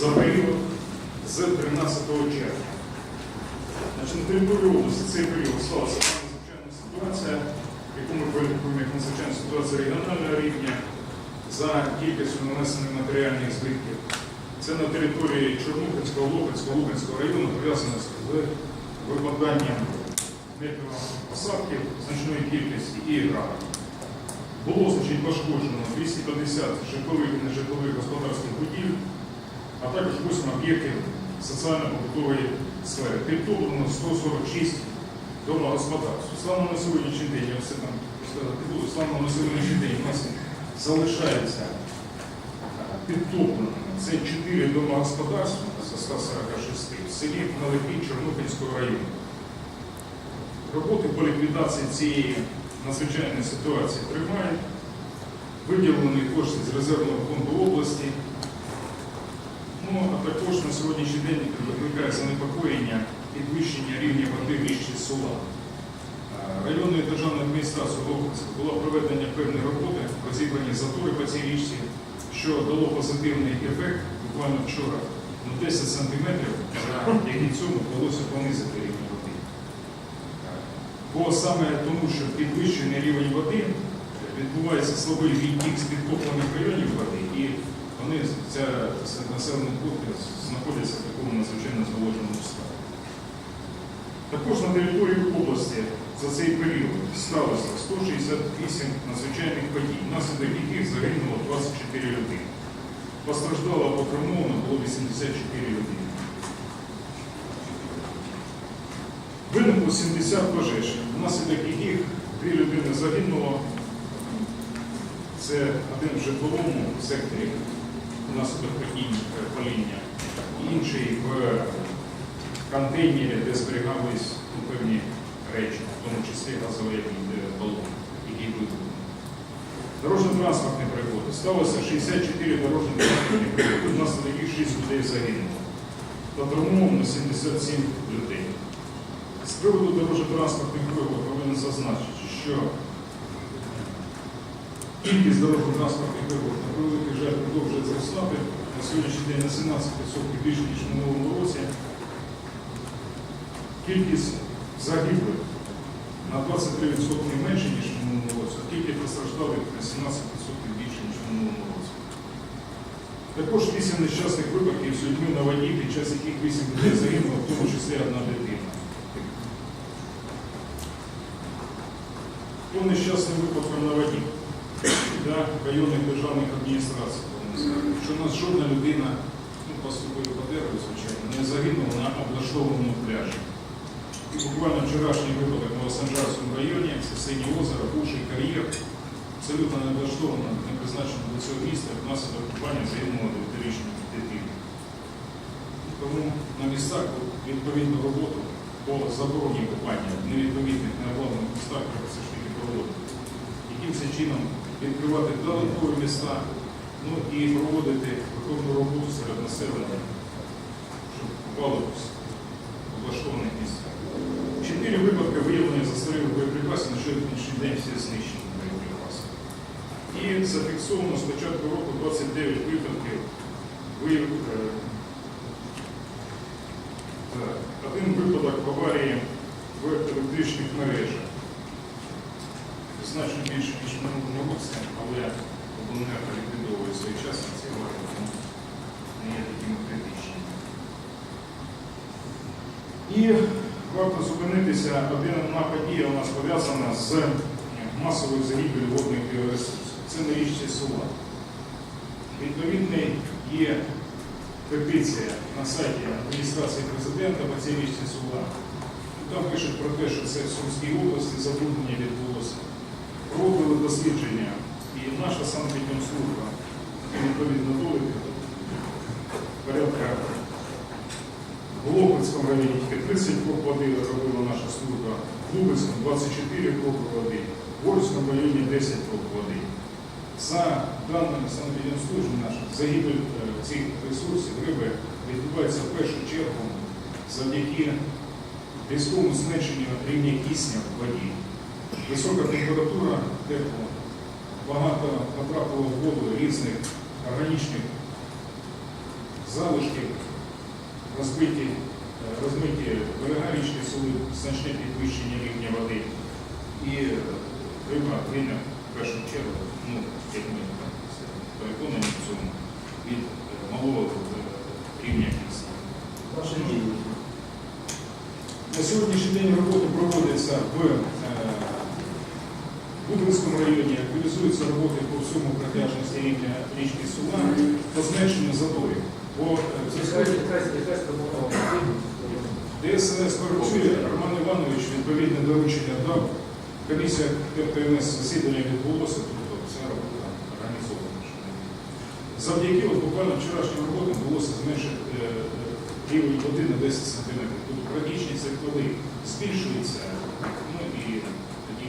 за період з 13 червня. Значить, на території області цей період склалася надзвичайна ситуація, яку ми кваліфікуємо як надзвичайна ситуація регіонального рівня за кількістю нанесених матеріальних збитків. Це на території Чорнухинського, Лохинського, Луганського району пов'язане з випаданням метеоосадків значної кількості і градів. Було значить, пошкоджено 250 житлових і нежитлових господарських будівель, а також 8 об'єктів соціально-побутової сфери. Підтоплено 146 домогосподарств. Станом на сьогоднішній день, я все там сказати станом на сьогоднішній день у нас залишається е, підтопленими. Це 4 домогосподарства з 146 в селі Маликій Чорнухинського району. Роботи по ліквідації цієї надзвичайної ситуації тривають. Виділені кошти з резервного фонду області. Ну, а також на сьогоднішній день викликає занепокоєння підвищення рівня води в річці Сула. Е, Районною державною адміністрацією Лоханська була проведення певної роботи, розібрані затори по цій річці, що дало позитивний ефект буквально вчора. Ну, 10 сантиметрів, завдяки цьому вдалося понизити рівень води. Бо саме тому, що підвищений рівень води відбувається слабий відтік з підтоплених районів води, це населені знаходяться в такому надзвичайно зволоженому стані. Також на території області за цей період сталося 168 надзвичайних подій, внаслідок яких загинуло 24 людини. Постраждало або було 84 людини. Виникло 70 пожеж, внаслідок яких дві людини загинуло. Це один в житловому секторі внаслідок падіння, паління, інший в контейнері, де зберігались ну, певні речі, в тому числі газовий е, балон, який вибухнув. Дорожньо-транспортні пригоди. Сталося 64 дорожньо-транспортні пригоди, внаслідок яких 6 людей загинуло. Та травмовано 77 людей. З приводу дорожньо-транспортних пригод повинен зазначити, що кількість дорожньо-транспортних пригод на превеликий жаль продовжує зростати. На сьогоднішній день на 17% більше, ніж в минулому році. Кількість загиблих на 23% менше, ніж в минулому році, а кількість постраждалих на 17% більше, ніж в минулому році. Також 8 нещасних випадків з людьми на воді, під час яких 8 людей загинуло, в тому числі одна дитина. По нещасним випадкам на воді районних державних адміністрацій, що у нас жодна людина, ну, по по дереву, звичайно, не загинула на облаштованому пляжі. І буквально вчорашній випадок в Новосанжарському районі, це Синє озеро, бувший кар'єр, абсолютно не облаштовано, не призначено до цього міста, внаслідок купання загинула дев'ятирічна дитина. Тому на містах відповідну роботу по забороні купання невідповідних необладнаних містах треба все ж таки проводити. Якимось чином відкривати додаткові міста, ну і проводити виховну роботу серед населення, щоб купали в облаштованих місцях. Чотири випадки виявлення застарілих боєприпасів на сьогоднішній день всі знищені боєприпаси. І зафіксовано з початку року 29 випадків виявлення. Один випадок аварії в електричних мережах. Значно більше, ніж минулому році, але обленерго ліквідовує своєчасно ці аварії, не є такими критичними. І варто зупинитися, одна подія у нас пов'язана з масовою загибелью водних біоресурсів. Це на річці Сула. Відповідний є петиція на сайті адміністрації президента по цій річці Сула. Там пишуть про те, що це в Сумській області забруднення відбулося. Проводили дослідження і наша санкт-служба відповідно довідка порядка в Лопецькому районі тільки 30 проб води робила наша служба, в Лубецькому 24 проби води, в Горському районі 10 проб води. За даними санепідемслужби наших, загибель е, цих ресурсів риби відбувається в першу чергу завдяки різкому зменшенню рівня кисня в воді. Висока температура, тепло, багато потрапило в воду різних органічних залишки, розбиті, е, розмиті берега річки Сули, значне підвищення рівня води. І е, риба гине в першу чергу, ну, як ми переконані в цьому, від е, малого рівня кисня. Ваші дії. На сьогоднішній день роботи проводяться в е, Бутинському районі, активізуються роботи по всьому протяжності рівня річки Сула по зменшенню заторів. Бо е, це. ДСНС працює, Роман Іванович відповідне доручення дав. Комісія ТПНС засідання відбулося, тобто вся робота організована. Завдяки от, буквально вчорашнім роботам вдалося зменшити е, рівень води на 10 см. Тобто практичність води збільшується, ну і тоді